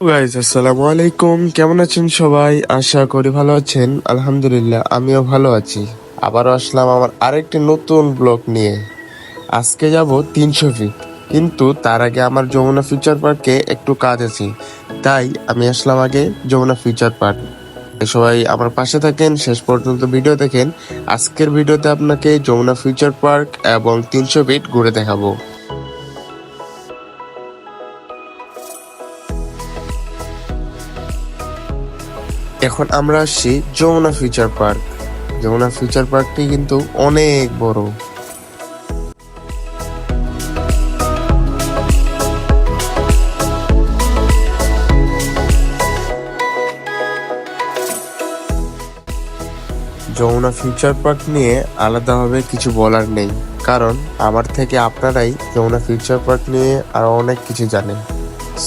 Guys আসসালামু আলাইকুম। কেমন আছেন সবাই? আশা করি ভালো আছেন। আলহামদুলিল্লাহ, আমিও ভালো আছি। আবারও আসলাম আমার আরেকটি নতুন ব্লগ নিয়ে। আজকে যাব তিনশো ফিট কিন্তু তার আগে আমার যমুনা ফিউচার পার্কে একটু কাজ আছে। তাই আমি আসলাম আগে যমুনা ফিউচার পার্ক সবাই আমার পাশে থাকেন, শেষ পর্যন্ত ভিডিও দেখেন। আজকের ভিডিওতে আপনাকে যমুনা ফিউচার পার্ক এবং তিনশো ফিট ঘুরে দেখাবো। এখন আমরা আসছি Jamuna future park. Jamuna future পার্কটি কিন্তু অনেক বড়। যমুনা ফিউচার পার্ক নিয়ে আলাদাভাবে কিছু বলার নেই, কারণ আমার থেকে আপনারাই যমুনা ফিউচার পার্ক নিয়ে আরও অনেক কিছু জানেন।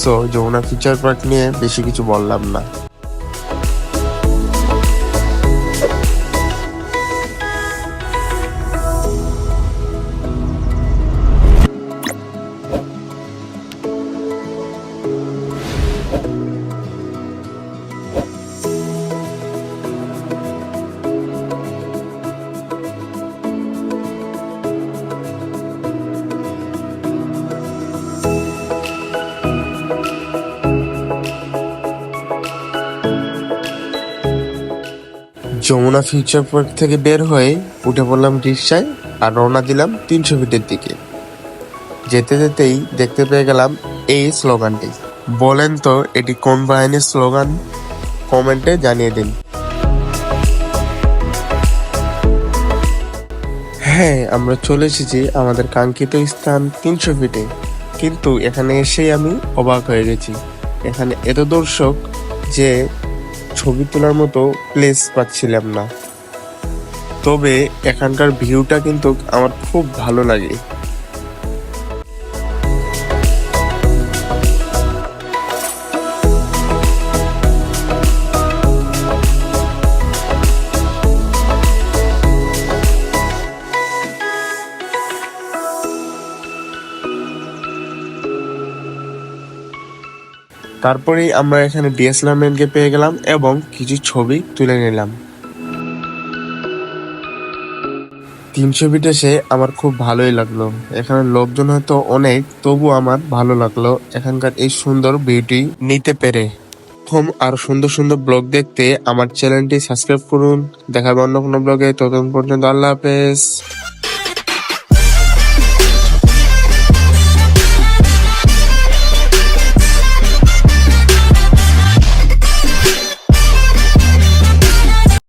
সো যমুনা ফিউচার পার্ক নিয়ে বেশি কিছু বললাম না। যমুনা ফিউচার পার্ক থেকে বের হয়ে উঠে পড়লাম রিক্সায় আর রওনা দিলাম তিনশো ফিটের দিকে। যেতে যেতেই দেখতে পেয়ে গেলাম এই স্লোগানটি। বলেন তো, এটি কোন বাহিনীর স্লোগান? কমেন্টে জানিয়ে দিন। হ্যাঁ আমরা চলে এসেছি আমাদের কাঙ্ক্ষিত স্থান তিনশো ফিটে কিন্তু এখানে এসেই আমি অবাক হয়ে গেছি। এখানে এত দর্শক যে ছবি তোলার মতো প্লেস পাচ্ছিলাম না। তবে এখানকার ভিউটা কিন্তু আমার খুব ভালো লাগে। তারপরেই আমরা এখানে ডিএসএলআর ম্যানকে পেয়ে গেলাম এবং কিছু ছবি তুলে নিলাম। তিনশো ফিট এসে আমার খুব ভালোই লাগল। এখানে লোকজন হয়তো অনেক, তবু আমার ভালো লাগল এখানকার এই সুন্দর বিউটি নিতে পেরে। এরকম আর সুন্দর সুন্দর ব্লগ দেখতে আমার চ্যানেলটি সাবস্ক্রাইব করুন। দেখাবে অন্য কোনো ব্লগে। ততক্ষণ পর্যন্ত আল্লাহ হাফেজ।